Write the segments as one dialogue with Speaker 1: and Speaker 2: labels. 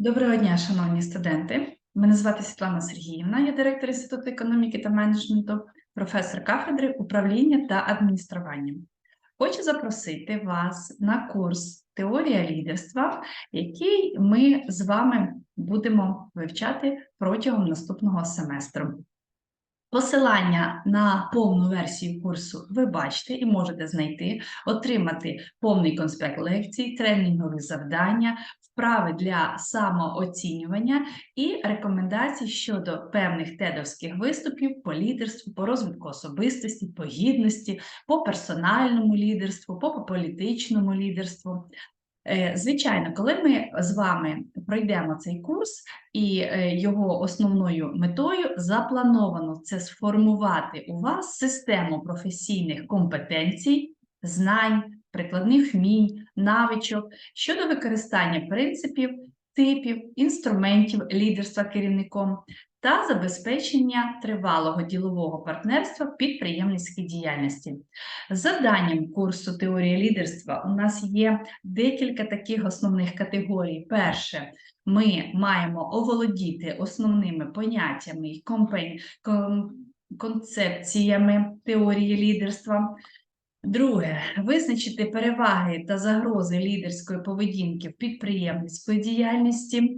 Speaker 1: Доброго дня, шановні студенти. Мене звати Світлана Сергіївна, я директор Інституту економіки та менеджменту, професор кафедри управління та адміністрування. Хочу запросити вас на курс Теорія лідерства, який ми з вами будемо вивчати протягом наступного семестру. Посилання на повну версію курсу ви бачите і можете знайти, отримати повний конспект лекцій, тренінгові завдання, вправи для самооцінювання і рекомендацій щодо певних тедовських виступів по лідерству, по розвитку особистості, по гідності, по персональному лідерству, по політичному лідерству. Е, Звичайно, коли ми з вами пройдемо цей курс, і е, його основною метою заплановано це сформувати у вас систему професійних компетенцій, знань, прикладних вмінь, навичок щодо використання принципів, типів, інструментів лідерства керівником та забезпечення тривалого ділового партнерства підприємницькій діяльності. Завданням курсу теорії лідерства у нас є декілька таких основних категорій. Перше, ми маємо оволодіти основними поняттями і компе- концепціями теорії лідерства. Друге, визначити переваги та загрози лідерської поведінки в підприємницької діяльності.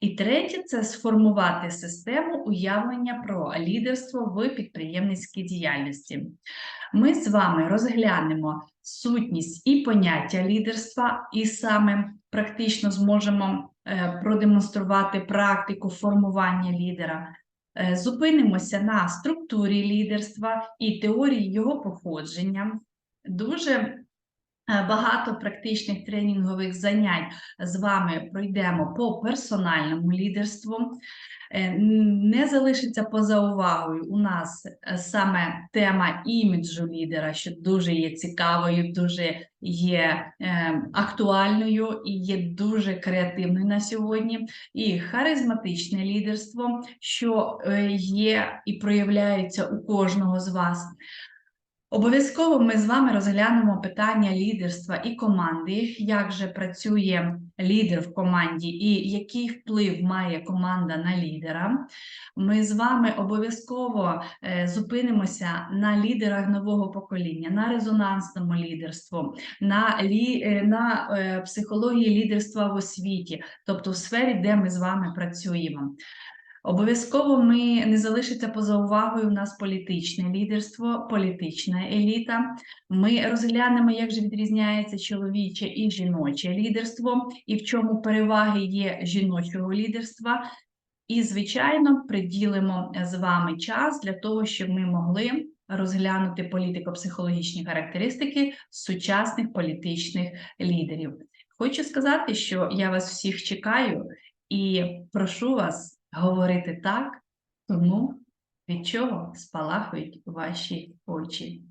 Speaker 1: І третє це сформувати систему уявлення про лідерство в підприємницькій діяльності. Ми з вами розглянемо сутність і поняття лідерства, і саме практично зможемо е, продемонструвати практику формування лідера. Е, Зупинимося на структурі лідерства і теорії його походження. Дуже е, багато практичних тренінгових занять з вами пройдемо по персональному лідерству. Е, Не залишиться поза увагою у нас е, саме тема іміджу лідера, що дуже є цікавою, дуже є актуальною і є дуже креативною на сьогодні. І харизматичне лідерство, що є і проявляється у кожного з вас. Обов'язково ми з вами розглянемо питання лідерства і команди, як же працює лідер в команді і який вплив має команда на лідера. Ми з вами обов'язково е, зупинимося на лідерах нового покоління, на резонансному лідерству, на, лі, е, на е, психології лідерства в освіті, тобто в сфері, де ми з вами працюємо. Обов'язково ми не залишиться поза увагою у нас політичне лідерство, політична еліта. Ми розглянемо, як же відрізняється чоловіче і жіноче лідерство, і в чому переваги є жіночого лідерства. І, звичайно, приділимо з вами час для того, щоб ми могли розглянути політико-психологічні характеристики сучасних політичних лідерів. Хочу сказати, що я вас всіх чекаю і прошу вас говорити так, тому від чого спалахують ваші очі.